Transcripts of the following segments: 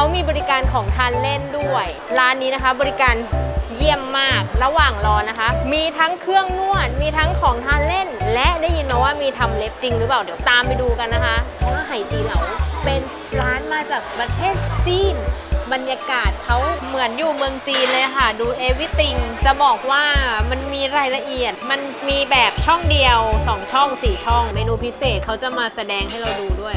เขามีบริการของทานเล่นด้วย ร้านนี้นะคะ บริการเยี่ยมมากระหว่างรอนะคะ มีทั้งเครื่องนวด มีทั้งของทานเล่น และได้ยินมาว่ามีทำเล็บจริงหรือเปล่า เดี๋ยวตามไปดูกันนะคะเพราะว่าไหตีเหลาเป็นร้านมาจากประเทศจีนบรรยากาศเขาเหมือนอยู่เมืองจีนเลยค่ะ ดู everything จะบอกว่ามันมีรายละเอียด มันมีแบบช่องเดียว 2 ช่อง 4 ช่อง เมนูพิเศษเขาจะมาแสดงให้เราดูด้วย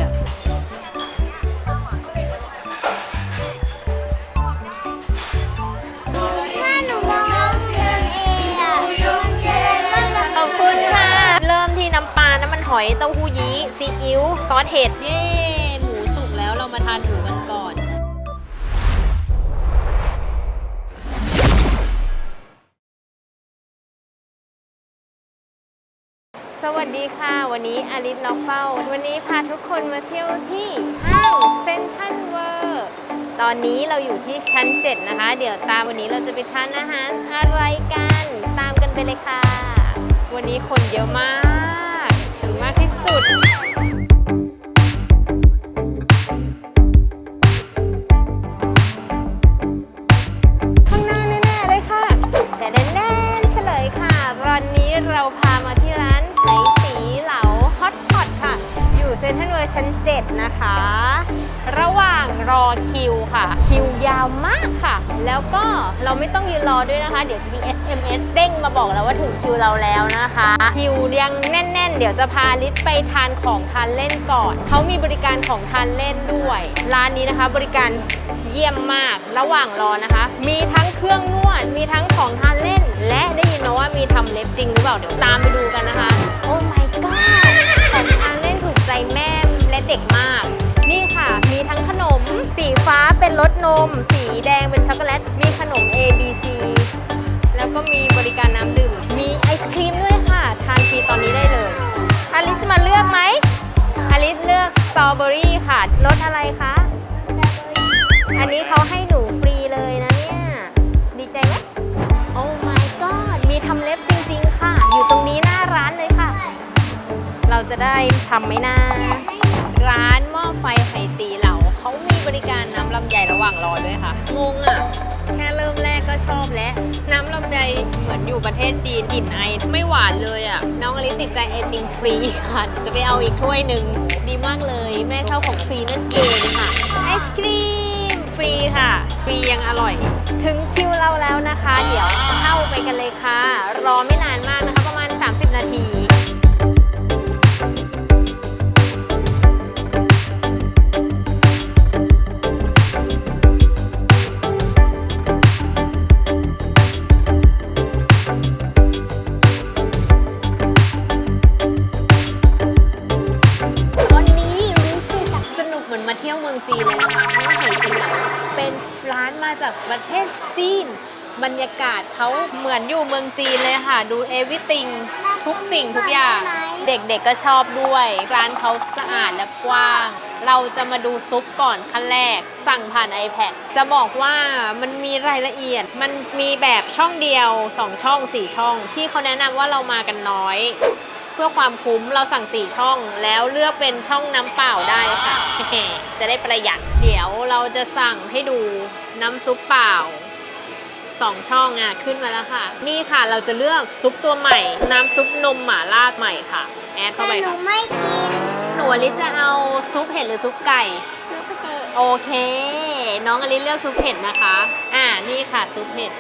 อยเต้าหู้ยี้ซีอิ๊วซอสเห็ด เย้หมูสุกแล้วเรามาทานหมูกันก่อน สวัสดีค่ะ วันนี้อลิสล็อกเป้า วันนี้พาทุกคนมาเที่ยวที่ห้างเซนทันเวอร์ตอนนี้เราอยู่ที่ชั้น 7 นะคะ เดี๋ยวตามวันนี้เราจะไปทานอาหารอะไรกัน ตามกันไปเลยค่ะ วันนี้คนเยอะมาก สุด ข้างหน้าแน่ๆเลยค่ะ แต่แน่ๆเฉลยค่ะ วันนี้เราพามาที่ร้านไหสีเหลาฮอตพอตค่ะ อยู่เซ็นทรัลเวิลด์ชั้น 7 นะคะ ระหว่างรอคิวค่ะ คิวยาวมากค่ะ แล้วก็เราไม่ต้องยืนรอด้วยนะคะ เดี๋ยวจะมี SMS เด้งมาบอกแล้วว่าถึงคิวเราแล้วนะคะ คิวยังแน่น ๆ เดี๋ยวจะพาลิศไปทานของทานเล่นก่อน เขามีบริการของทานเล่นด้วย ร้านนี้นะคะ บริการเยี่ยมมาก ระหว่างรอนะคะ มีทั้งเครื่องนวด มีทั้งของทานเล่น และได้ยินมาว่ามีทำเล็บจริงหรือเปล่า เดี๋ยวตามไปดูกันนะคะ โอ้ my god ของทานเล่นถูกใจแม่และเด็กมาก สีฟ้าเป็นรสนม สีแดงเป็นช็อกโกแลต มีขนม A B C แล้วก็มีบริการน้ำดื่ม มีไอศครีมด้วยค่ะ ทานฟรีตอนนี้ได้เลย อลิซมาเลือกไหม อลิซเลือกสตรอเบอรี่ค่ะ รสอะไรคะ อันนี้เขาให้หนูฟรีเลยนะเนี่ย ดีใจไหมโอ้ my god มีทำเล็บจริงๆค่ะ อยู่ตรงนี้หน้าร้านเลยค่ะ เราจะได้ทำไหมนะร้านหม้อไฟไหตีเหลา เขามีบริการน้ำลำไยระหว่างรอด้วยค่ะ งงอะ แค่เริ่มแรกก็ชอบแล้ว น้ำลำไยเหมือนอยู่ประเทศจีนกลิ่นไอไม่หวานเลยอะ น้องอลิซติดใจไอติมฟรีค่ะ จะไปเอาอีกถ้วยหนึ่งดีมากเลย แม่ชอบของฟรีนั่นเองค่ะ ไอศครีมฟรีค่ะ ฟรียังอร่อย ถึงคิวเราแล้วนะคะ เดี๋ยวเข้าไปกันเลยค่ะ รอไม่นานมากนะคะ ประมาณ 30 นาที จีนเลยนะคะเพราะว่าไหตีเหลาเป็นร้านมาจากประเทศจีน บรรยากาศเขาเหมือนอยู่เมืองจีนเลยค่ะ ดู everything ทุกสิ่งทุกอย่าง เด็กๆก็ชอบด้วย ร้านเขาสะอาดและกว้าง เราจะมาดูซุปก่อนขั้นแรก สั่งผ่าน iPad จะบอกว่ามันมีรายละเอียด มันมีแบบช่องเดียว 2 ช่อง 4 ช่อง ที่เขาแนะนำว่าเรามากันน้อย เพื่อความคุ้มเราสั่ง 4 ช่อง แล้วเลือกเป็นช่องน้ำเปล่าได้ค่ะ จะได้ประหยัด เดี๋ยวเราจะสั่งให้ดูน้ำซุปเปล่าสองช่องอะขึ้นมาแล้วค่ะ นี่ค่ะเราจะเลือกซุปตัวใหม่ น้ำซุปนมหม่าล่าใหม่ค่ะ แอดเข้าไปแต่หนูค่ะ ไม่กินหนูอลิซจะเอาซุปเห็ดหรือซุปไก่ หนูเผ็ดโอเค น้องอลิซเลือกซุปเห็ดนะคะ อ่า นี่ค่ะซุปเห็ด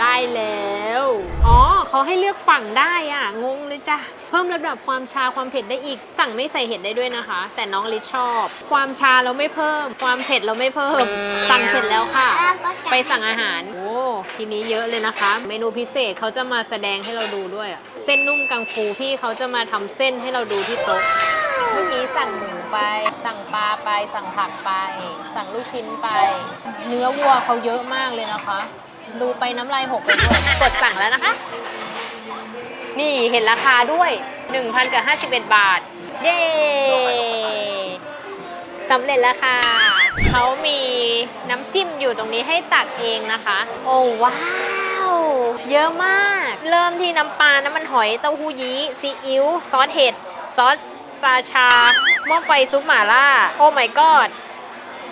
ได้แล้ว อ๋อ เขาให้เลือกฝั่งได้อะ งงเลยจ้ะ เพิ่มระดับความชาความเผ็ดได้อีก สั่งไม่ใส่เห็ดได้ด้วยนะคะ แต่น้องลิซชอบ ความชาเราไม่เพิ่ม ความเผ็ดเราไม่เพิ่ม สั่งเสร็จแล้วค่ะ ไปสั่งอาหาร โอ้ทีนี้เยอะเลยนะคะ เมนูพิเศษเขาจะมาแสดงให้เราดูด้วยอะเส้นนุ่มกังฟูพี่เขาจะมาทำเส้นให้เราดูที่โต๊ะเมื่อกี้สั่งหมูไป สั่งปลาไป สั่งผักไป สั่งลูกชิ้นไป เนื้อวัวเขาเยอะมากเลยนะคะ ดูไปน้ำลายหกไปด้วยกดสั่งแล้วนะคะ นี่เห็นราคาด้วย 1,000กับ51 บาท เย้สำเร็จแล้วค่ะ เขามีน้ำจิ้มอยู่ตรงนี้ให้ตักเองนะคะ โอ้ว้าว เยอะมาก เริ่มที่น้ำปลา น้ำมันหอย เต้าหู้ยี้ ซีอิ๊ว ซอสเห็ด ซอสซาชา หม้อไฟซุปหม่าล่า โอ้ my god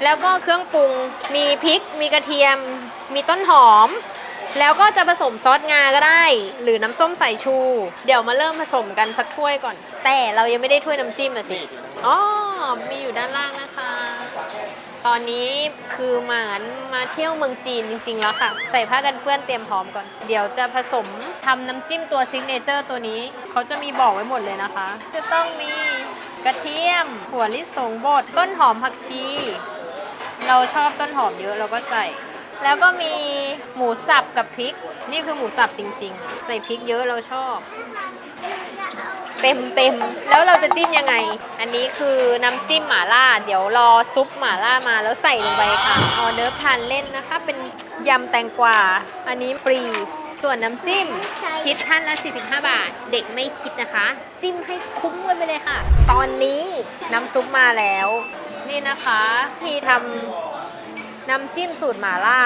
แล้วก็เครื่องปรุง มีพริก มีกระเทียม มีต้นหอม แล้วก็จะผสมซอสงาก็ได้ หรือน้ำส้มสายชู เดี๋ยวมาเริ่มผสมกันสักถ้วยก่อน แต่เรายังไม่ได้ถ้วยน้ำจิ้มอะสิอ๋อมีอยู่ด้านล่างนะคะ ตอนนี้คือเหมือนมาเที่ยวเมืองจีนจริง ๆ แล้วค่ะ ใส่ผ้ากันเปื้อนเตรียมพร้อมก่อน เดี๋ยวจะผสมทำน้ำจิ้มตัวซิกเนเจอร์ตัวนี้ เขาจะมีบอกไว้หมดเลยนะคะ จะต้องมีกระเทียมถั่วลิสงบดต้นหอมผักชี เราชอบต้นหอมเยอะเราก็ใส่ แล้วก็มีหมูสับกับพริก นี่คือหมูสับจริง ๆ ใส่พริกเยอะเราชอบ เต็มเต็มแล้วเราจะจิ้มยังไง อันนี้คือน้ำจิ้มหม่าล่า เดี๋ยวรอซุปหม่าล่ามาแล้วใส่ลงไปค่ะออเดิร์ฟทานเล่นนะคะ เป็นยำแตงกวา อันนี้ฟรี ส่วนน้ำจิ้ม คิดท่านละ 45 บาท เด็กไม่คิดนะคะ จิ้มให้คุ้มกันไปเลยค่ะ ตอนนี้น้ำซุปมาแล้ว นี่นะคะ ที่ทำ น้ำจิ้มสูตรหม่าล่า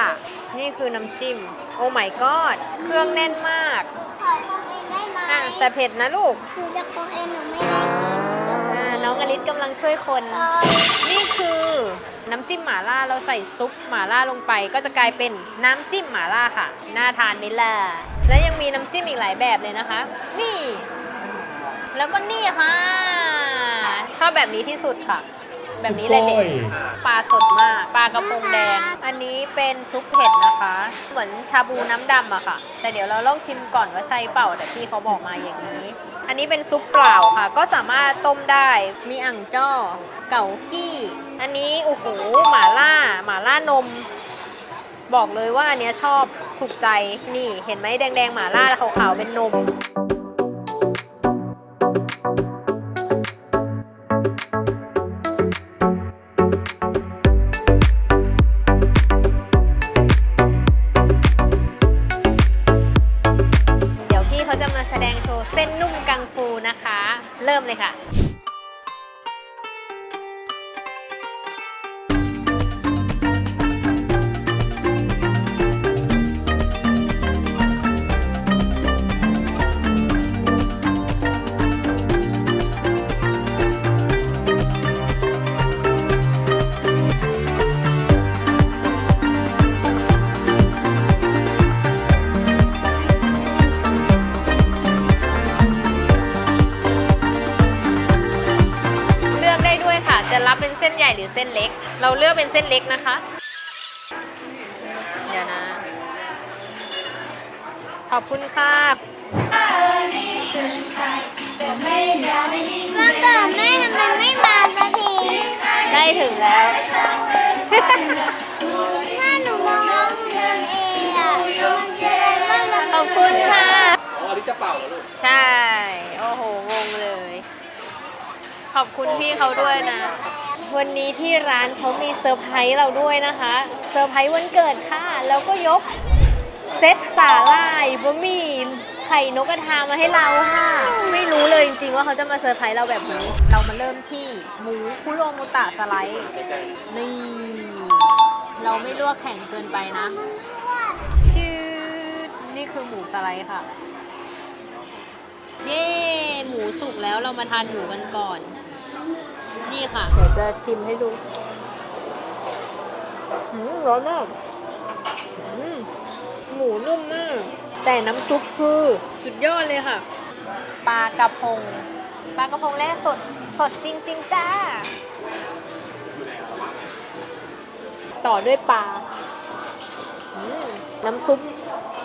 นี่คือน้ำจิ้ม โอ้ my god เครื่องแน่นมากขอของเองได้ไหมอะแต่เผ็ดนะลูกหนูจะของเองหนูไม่ได้อ่าน้องอลิศกำลังช่วยคนเออนี่คือน้ำจิ้มหม่าล่าเราใส่ซุปหม่าล่าลงไป ก็จะกลายเป็นน้ำจิ้มหม่าล่าค่ะ น่าทานไหมล่ะ และยังมีน้ำจิ้มอีกหลายแบบเลยนะคะ นี่ แล้วก็นี่ค่ะชอบแบบนี้ที่สุดค่ะ แบบนี้เลยเด็กปลาสดมากปลากระพงแดง อันนี้เป็นซุปเผ็ดนะคะ เหมือนชาบูน้ำดำอะค่ะ แต่เดี๋ยวเราลองชิมก่อนว่าใช่เปล่าแต่พี่เขาบอกมาอย่างนี้ อันนี้เป็นซุปเปล่าค่ะ ก็สามารถต้มได้มีอ่างจ้อเก๋ากี้ อันนี้โอ้โหหม่าล่าหม่าล่านม บอกเลยว่าอันเนี้ยชอบถูกใจนี่เห็นไหมแดงๆหม่าล่าแล้วขาวๆเป็นนม นะคะ เริ่มเลยค่ะ ใหญ่หรือเส้นเล็ก เราเลือกเป็นเส้นเล็กนะคะ เดี๋ยวนะ ขอบคุณค่ะวันเกิดแม่ทำไมไม่มาสักทีใกล้ถึงแล้ว ถ้าหนูมองว่าหนูเดินเองอะมันแสดงว่าเราขอบคุณค่ะอ๋ออันนี้จะเป่าเหรอลูก ใช่ โอ้โหงงเลย ขอบคุณพี่เขาด้วยนะ วันนี้ที่ร้านเขามีเซอร์ไพรส์เราด้วยนะคะเซอร์ไพรส์วันเกิดค่ะ แล้วก็ยกเซตสาลายบะหมี่ไข่นกกระทามาให้เราค่ะ ไม่รู้เลยจริงๆว่าเขาจะมาเซอร์ไพรส์เราแบบนี้ เรามาเริ่มที่หมูคุโรมุตะสไลด์นี่ เราไม่ลวกแข็งเกินไปนะชืดนี่คือหมูสไลด์ค่ะ เย้ หมูสุกแล้วเรามาทานหมูกันก่อน นี่ค่ะ เดี๋ยวจะชิมให้ดูหืมร้อนมากหืมหมูนุ่มมาก แต่น้ำซุปคือสุดยอดเลยค่ะ ปลากระพง ปลากระพงแร่สด สดจริง ๆ จ้า ต่อด้วยปลาอืมน้ำซุป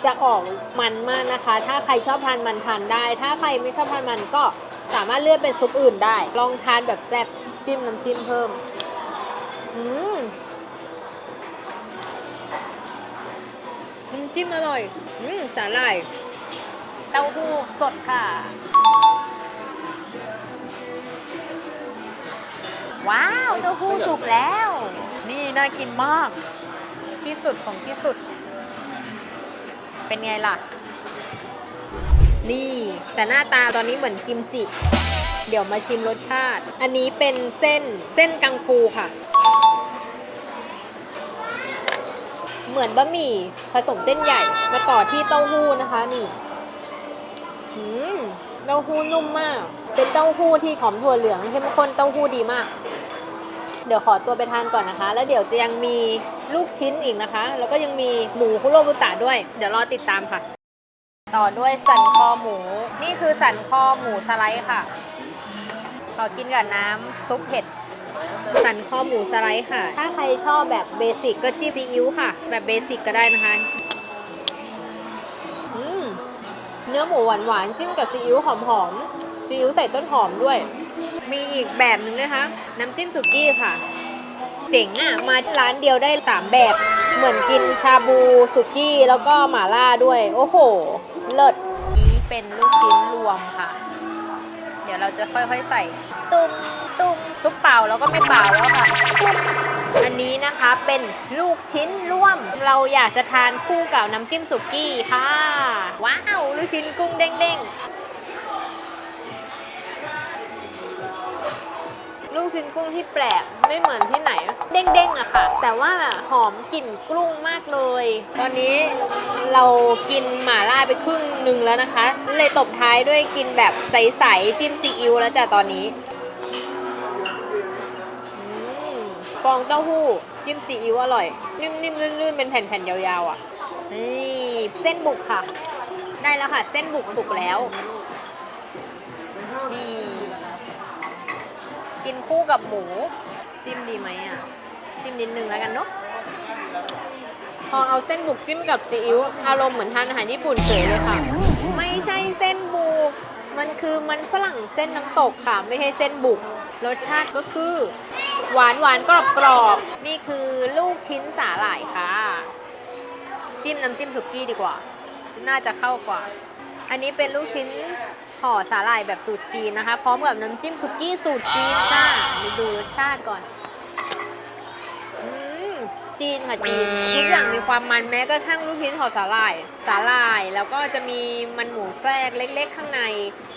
จะออกมันมากนะคะ ถ้าใครชอบทานมันทานได้ ถ้าใครไม่ชอบทานมันก็สามารถเลือกเป็นซุปอื่นได้ ลองทานแบบแซ่บ จิ้ม น้ำจิ้มเพิ่ม อืมน้ำจิ้มอร่อย อืมสาหร่าย เต้าหู้สดค่ะ ว้าว เต้าหู้สุกแล้ว นี่น่ากินมาก ที่สุดของที่สุด เป็นไงล่ะ นี่ แต่หน้าตาตอนนี้เหมือนกิมจิ เดี๋ยวมาชิมรสชาติ อันนี้เป็นเส้นเส้นกังฟูค่ะ เหมือนบะหมี่ผสมเส้นใหญ่ มาต่อที่เต้าหู้นะคะนี่อืมเต้าหู้นุ่มมาก เป็นเต้าหู้ที่หอมถั่วเหลืองเข้มข้นเต้าหู้ดีมาก เดี๋ยวขอตัวไปทานก่อนนะคะ แล้วเดี๋ยวจะยังมีลูกชิ้นอีกนะคะ แล้วก็ยังมีหมูคุโรบุตะด้วย เดี๋ยวรอติดตามค่ะ ต่อด้วยสันคอหมู นี่คือสันคอหมูสไลด์ค่ะ ขอกินกับน้ำซุปเผ็ด สันคอหมูสไลด์ค่ะ ถ้าใครชอบแบบเบสิกก็จิ้มซีอิ๊วค่ะ แบบเบสิกก็ได้นะคะเนื้อหมูหวานๆจิ้มกับซีอิ๊วหอมๆซีอิ๊วใส่ต้นหอมด้วย มีอีกแบบหนึ่งนะคะ น้ำจิ้มสุกี้ค่ะ เจ๋งอะ มาที่ร้านเดียวได้ 3 แบบ เหมือนกินชาบูสุกี้ แล้วก็หม่าล่าด้วย โอ้โห เลิศนี้เป็นลูกชิ้นรวมค่ะ ดี๋ยวเราจะค่อยๆใส่ ตุ้มตุ้มซุปเปล่าแล้วก็ไม่เปล่าแล้วค่ะตุ้มอันนี้นะคะเป็นลูกชิ้นร่วม เราอยากจะทานคู่กับน้ำจิ้มสุกี้ค่ะ ว้าวลูกชิ้นกุ้งเด้งๆลูกชิ้นกุ้งที่แปลกไม่เหมือนที่ไหน เด้งๆอะค่ะ แต่ว่าหอมกลิ่นกุ้งมากเลย ตอนนี้ เรากินหม่าล่าไปครึ่งหนึ่งแล้วนะคะ เลยตบท้ายด้วยกินแบบใสๆจิ้มซีอิ๊วแล้วจ้ะตอนนี้ฟองเต้าหู้จิ้มซีอิ๊วอร่อย นิ่มๆลื่นๆเป็นแผ่นๆยาวๆอะนี่เส้นบุกค่ะ ได้แล้วค่ะ เส้นบุกสุกแล้วนี่กินคู่กับหมู จิ้มดีไหมอะ จิ้มนิดนึงแล้วกันเนาะ พอเอาเส้นบุกจิ้มกับซีอิ๊วอารมณ์เหมือนทานอาหารญี่ปุ่นเฉยเลยค่ะ ไม่ใช่เส้นบุก มันคือมันฝรั่งเส้นน้ำตกค่ะ ไม่ใช่เส้นบุก รสชาติก็คือ หวานหวานกรอบกรอบนี่คือลูกชิ้นสาหร่ายค่ะ จิ้มน้ำจิ้มสุกี้ดีกว่า น่าจะเข้ากว่า อันนี้เป็นลูกชิ้นห่อสาหร่ายแบบสูตรจีนนะคะ พร้อมกับน้ำจิ้มสุกี้สูตรจีนจ้าไปดูรสชาติก่อน จีนค่ะจีนทุกอย่างมีความมันแม้กระทั่งลูกชิ้นห่อสาหร่ายสาหร่าย แล้วก็จะมีมันหมูแทรกเล็ก ๆ ข้างใน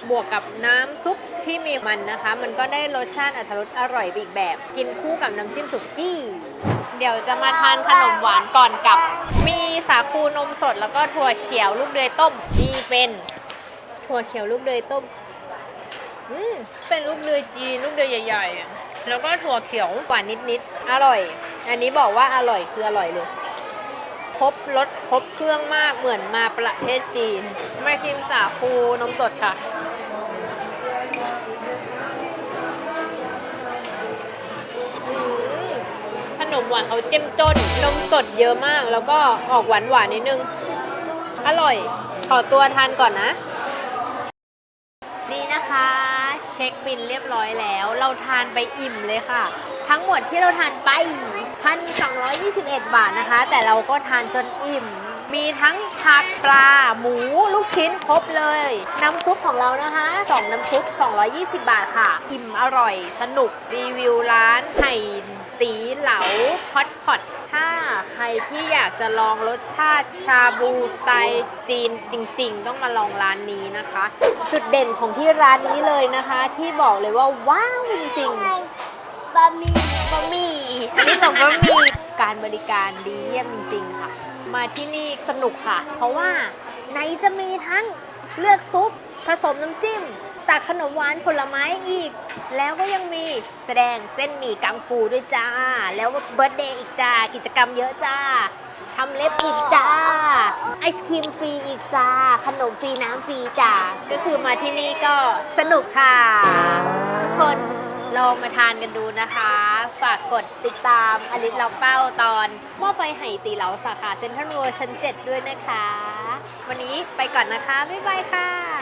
บวกกับน้ำซุปที่มีมันนะคะ มันก็ได้รสชาติอรรถรสอร่อยไปอีกแบบ กินคู่กับน้ำจิ้มสุกี้ เดี๋ยวจะมาทานขนมหวานก่อนกลับ มีสาคูนมสดแล้วก็ถั่วเขียวลูกเดือยต้มนี่เป็นถั่วเขียวลูกเดือยต้มอืมเป็นลูกเดือยจีนลูกเดือยใหญ่ๆอะแล้วก็ถั่วเขียวหวานนิดๆอร่อย อันนี้บอกว่าอร่อยคืออร่อยเลย ครบรสครบเครื่องมากเหมือนมาประเทศจีนมากินสาคูนมสดค่ะ ขนมหวานเขาเจ้มจนนมสดเยอะมาก แล้วก็ออกหวานหวานนิดนึง อร่อย ขอตัวทานก่อนนะ นี่นะคะ เช็คบินเรียบร้อยแล้ว เราทานไปอิ่มเลยค่ะ ทั้งหมดที่เราทานไป 1,221 บาทนะคะ แต่เราก็ทานจนอิ่ม มีทั้งผักปลา หมู ลูกชิ้นครบเลย น้ำซุปของเรานะคะ2น้ำซุป 220 บาทค่ะ อิ่มอร่อย สนุก รีวิวร้านไห่ตีเหลาฮอตพอตถ้าใครที่อยากจะลองรสชาติชาบูสไตล์จีนจริง ๆ ต้องมาลองร้านนี้นะคะ จุดเด่นของที่ร้านนี้เลยนะคะ ที่บอกเลยว่าว้าวจริงๆ บะหมี่บะหมี่อันนี้บอกว่ามีการบริการดีเยี่ยมจริง ๆ ค่ะ มาที่นี่สนุกค่ะ เพราะว่าไหนจะมีทั้งเลือกซุป ผสมน้ำจิ้มตักขนมหวานผลไม้อีก แล้วก็ยังมีแสดงเส้นหมี่กังฟูด้วยจ้า แล้วเบิร์ดเดย์อีกจ้า กิจกรรมเยอะจ้าทำเล็บอีกจ้า ไอศครีมฟรีอีกจ้า ขนมฟรีน้ำฟรีจ้า ก็คือมาที่นี่ก็สนุกค่ะ ทุกคน ลองมาทานกันดูนะคะ ฝากกดติดตามอลิสล็อกเป้าตอนหม้อไฟไหตีเหลาสาขาเซ็นทรัลเวิลด์ชั้น 7 ด้วยนะคะ วันนี้ไปก่อนนะคะ บ๊ายบายค่ะ